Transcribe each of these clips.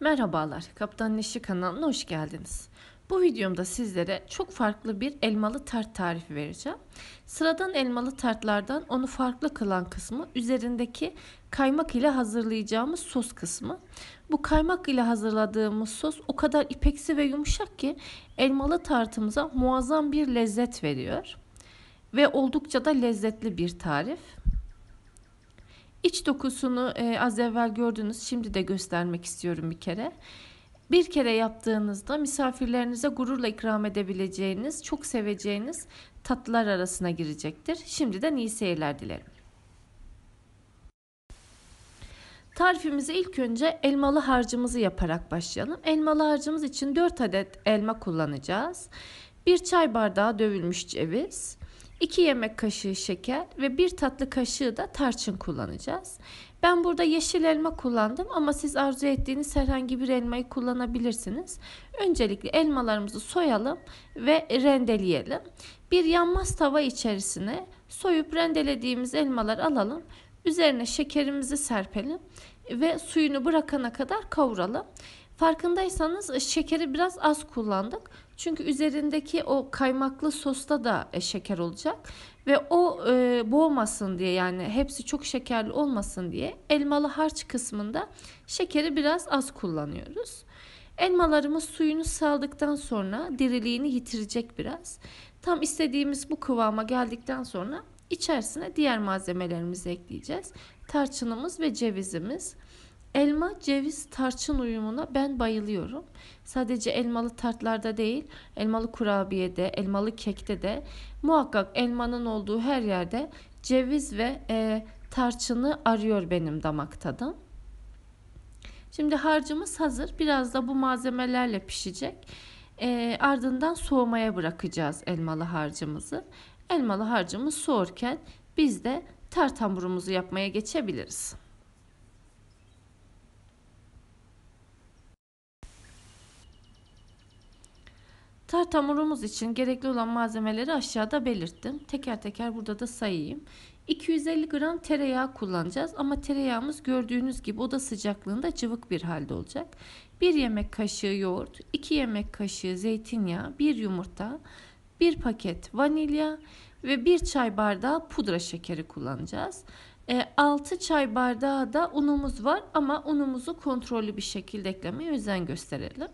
Merhabalar, Kaptan Neşi kanalına hoş geldiniz. Bu videomda sizlere çok farklı bir elmalı tart tarifi vereceğim. Sıradan elmalı tartlardan onu farklı kılan kısmı üzerindeki kaymak ile hazırlayacağımız sos kısmı. Bu kaymak ile hazırladığımız sos o kadar ipeksi ve yumuşak ki elmalı tartımıza muazzam bir lezzet veriyor. Ve oldukça da lezzetli bir tarif. İç dokusunu e, az evvel gördünüz. Şimdi de göstermek istiyorum bir kere. Bir kere yaptığınızda misafirlerinize gururla ikram edebileceğiniz, çok seveceğiniz tatlılar arasına girecektir. Şimdiden iyi seyirler dilerim. Tarifimize ilk önce elmalı harcımızı yaparak başlayalım. Elmalı harcımız için 4 adet elma kullanacağız. 1 çay bardağı dövülmüş ceviz, 2 yemek kaşığı şeker ve 1 tatlı kaşığı da tarçın kullanacağız. Ben burada yeşil elma kullandım ama siz arzu ettiğiniz herhangi bir elmayı kullanabilirsiniz. Öncelikle elmalarımızı soyalım ve rendeleyelim. Bir yanmaz tava içerisine soyup rendelediğimiz elmalar alalım. Üzerine şekerimizi serpelim ve suyunu bırakana kadar kavuralım. Farkındaysanız şekeri biraz az kullandık. Çünkü üzerindeki o kaymaklı sosta da e, şeker olacak ve o e, boğmasın diye yani hepsi çok şekerli olmasın diye elmalı harç kısmında şekeri biraz az kullanıyoruz. Elmalarımız suyunu saldıktan sonra diriliğini yitirecek biraz. Tam istediğimiz bu kıvama geldikten sonra içerisine diğer malzemelerimizi ekleyeceğiz. Tarçınımız ve cevizimiz. Elma, ceviz, tarçın uyumuna ben bayılıyorum. Sadece elmalı tartlarda değil, elmalı kurabiyede, elmalı kekte de muhakkak elmanın olduğu her yerde ceviz ve e, tarçını arıyor benim damak tadım. Şimdi harcımız hazır. Biraz da bu malzemelerle pişecek. E, ardından soğumaya bırakacağız elmalı harcımızı. Elmalı harcımız soğurken biz de tart hamurumuzu yapmaya geçebiliriz. Tart hamurumuz için gerekli olan malzemeleri aşağıda belirttim. Teker teker burada da sayayım. 250 gram tereyağı kullanacağız ama tereyağımız gördüğünüz gibi oda sıcaklığında cıvık bir halde olacak. 1 yemek kaşığı yoğurt, 2 yemek kaşığı zeytinyağı, 1 yumurta, 1 paket vanilya ve 1 çay bardağı pudra şekeri kullanacağız. 6 e, çay bardağı da unumuz var ama unumuzu kontrollü bir şekilde eklemeye özen gösterelim.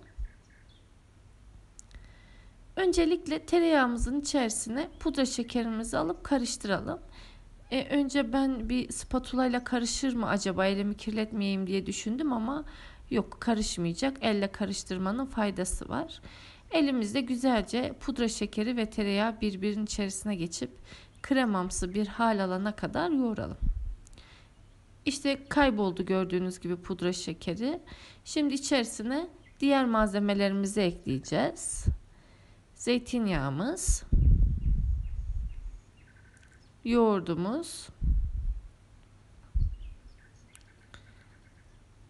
Öncelikle tereyağımızın içerisine pudra şekerimizi alıp karıştıralım. E, önce ben bir spatula ile karışır mı acaba elimi kirletmeyeyim diye düşündüm ama yok karışmayacak. Elle karıştırmanın faydası var. Elimizde güzelce pudra şekeri ve tereyağı birbirinin içerisine geçip kremamsı bir hal alana kadar yoğuralım. İşte kayboldu gördüğünüz gibi pudra şekeri. Şimdi içerisine diğer malzemelerimizi ekleyeceğiz zeytinyağımız, yoğurdumuz,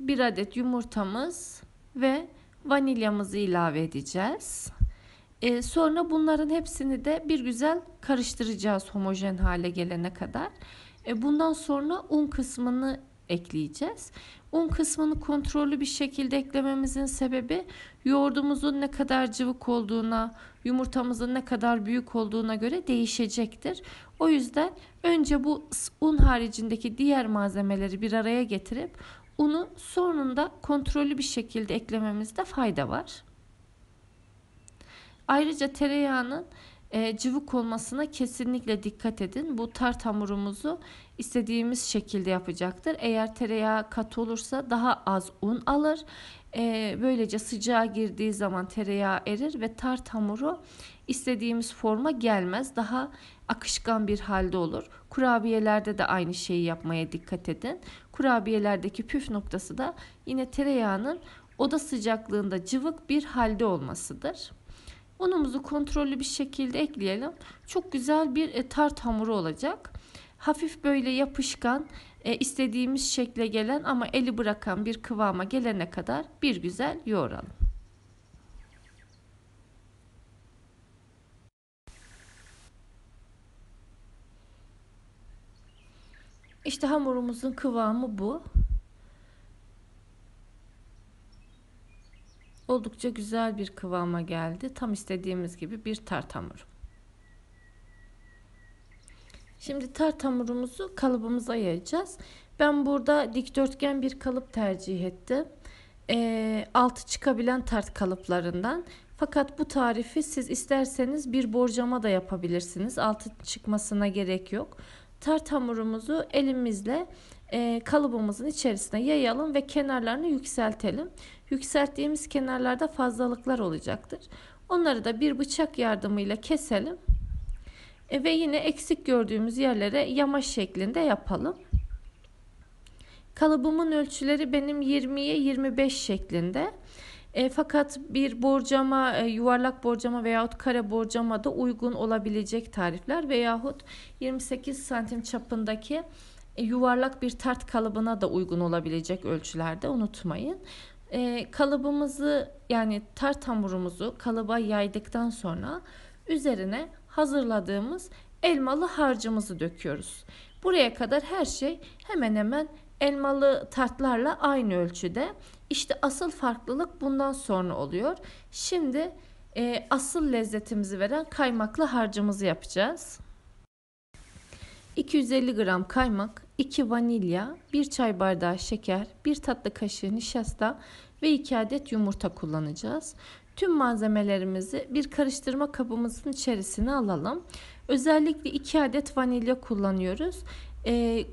bir adet yumurtamız ve vanilyamızı ilave edeceğiz. Ee, sonra bunların hepsini de bir güzel karıştıracağız homojen hale gelene kadar. Ee, bundan sonra un kısmını ekleyeceğiz. Un kısmını kontrollü bir şekilde eklememizin sebebi yoğurdumuzun ne kadar cıvık olduğuna, yumurtamızın ne kadar büyük olduğuna göre değişecektir. O yüzden önce bu un haricindeki diğer malzemeleri bir araya getirip unu sonunda kontrollü bir şekilde eklememizde fayda var. Ayrıca tereyağının e, cıvık olmasına kesinlikle dikkat edin. Bu tart hamurumuzu istediğimiz şekilde yapacaktır. Eğer tereyağı katı olursa daha az un alır. E, böylece sıcağa girdiği zaman tereyağı erir ve tart hamuru istediğimiz forma gelmez. Daha akışkan bir halde olur. Kurabiyelerde de aynı şeyi yapmaya dikkat edin. Kurabiyelerdeki püf noktası da yine tereyağının oda sıcaklığında cıvık bir halde olmasıdır. Unumuzu kontrollü bir şekilde ekleyelim. Çok güzel bir e, tart hamuru olacak. Hafif böyle yapışkan, e, istediğimiz şekle gelen ama eli bırakan bir kıvama gelene kadar bir güzel yoğuralım. İşte hamurumuzun kıvamı bu. Oldukça güzel bir kıvama geldi. Tam istediğimiz gibi bir tart hamuru. Şimdi tart hamurumuzu kalıbımıza yayacağız. Ben burada dikdörtgen bir kalıp tercih ettim. E, altı çıkabilen tart kalıplarından. Fakat bu tarifi siz isterseniz bir borcama da yapabilirsiniz. Altı çıkmasına gerek yok. Tart hamurumuzu elimizle e, kalıbımızın içerisine yayalım ve kenarlarını yükseltelim. Yükselttiğimiz kenarlarda fazlalıklar olacaktır. Onları da bir bıçak yardımıyla keselim. E, ve yine eksik gördüğümüz yerlere yamaç şeklinde yapalım. Kalıbımın ölçüleri benim 20'ye 25 şeklinde. E, fakat bir borcama, e, yuvarlak borcama veyahut kare borcama da uygun olabilecek tarifler veyahut 28 santim çapındaki e, yuvarlak bir tart kalıbına da uygun olabilecek ölçülerde unutmayın. E, kalıbımızı yani tart hamurumuzu kalıba yaydıktan sonra üzerine hazırladığımız elmalı harcımızı döküyoruz. Buraya kadar her şey hemen hemen elmalı tartlarla aynı ölçüde. İşte asıl farklılık bundan sonra oluyor. Şimdi e, asıl lezzetimizi veren kaymaklı harcımızı yapacağız. 250 gram kaymak, 2 vanilya, 1 çay bardağı şeker, 1 tatlı kaşığı nişasta ve 2 adet yumurta kullanacağız. Tüm malzemelerimizi bir karıştırma kabımızın içerisine alalım. Özellikle 2 adet vanilya kullanıyoruz. Ee,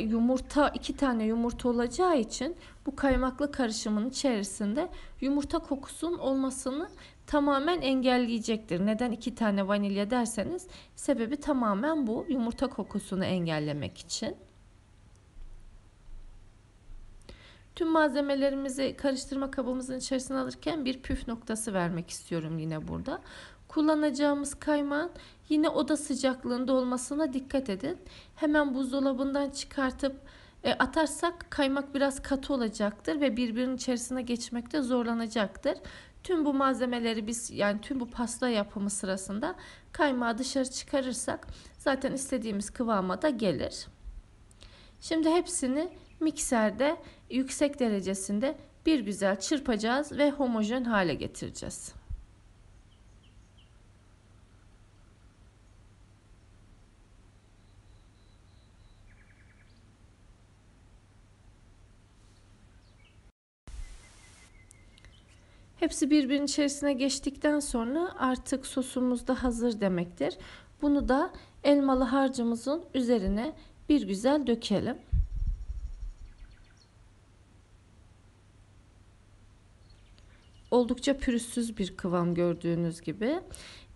yumurta iki tane yumurta olacağı için bu kaymaklı karışımın içerisinde yumurta kokusunun olmasını tamamen engelleyecektir. Neden iki tane vanilya derseniz sebebi tamamen bu yumurta kokusunu engellemek için. Tüm malzemelerimizi karıştırma kabımızın içerisine alırken bir püf noktası vermek istiyorum yine burada. Kullanacağımız kaymağın yine oda sıcaklığında olmasına dikkat edin. Hemen buzdolabından çıkartıp e, atarsak kaymak biraz katı olacaktır ve birbirinin içerisine geçmekte zorlanacaktır. Tüm bu malzemeleri biz yani tüm bu pasta yapımı sırasında kaymağı dışarı çıkarırsak zaten istediğimiz kıvama da gelir. Şimdi hepsini mikserde yüksek derecesinde bir güzel çırpacağız ve homojen hale getireceğiz. Hepsi birbirinin içerisine geçtikten sonra artık sosumuz da hazır demektir. Bunu da elmalı harcımızın üzerine bir güzel dökelim. Oldukça pürüzsüz bir kıvam gördüğünüz gibi.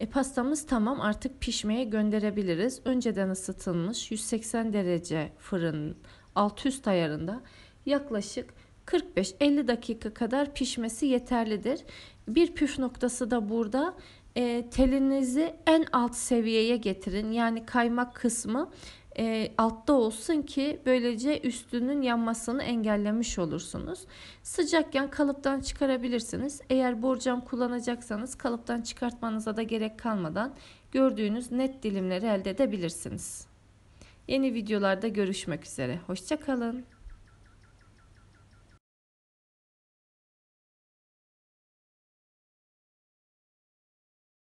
E, pastamız tamam artık pişmeye gönderebiliriz. Önceden ısıtılmış 180 derece fırın alt üst ayarında yaklaşık 45-50 dakika kadar pişmesi yeterlidir. Bir püf noktası da burada e, telinizi en alt seviyeye getirin. Yani kaymak kısmı e, altta olsun ki böylece üstünün yanmasını engellemiş olursunuz. Sıcakken kalıptan çıkarabilirsiniz. Eğer borcam kullanacaksanız kalıptan çıkartmanıza da gerek kalmadan gördüğünüz net dilimleri elde edebilirsiniz. Yeni videolarda görüşmek üzere. Hoşçakalın.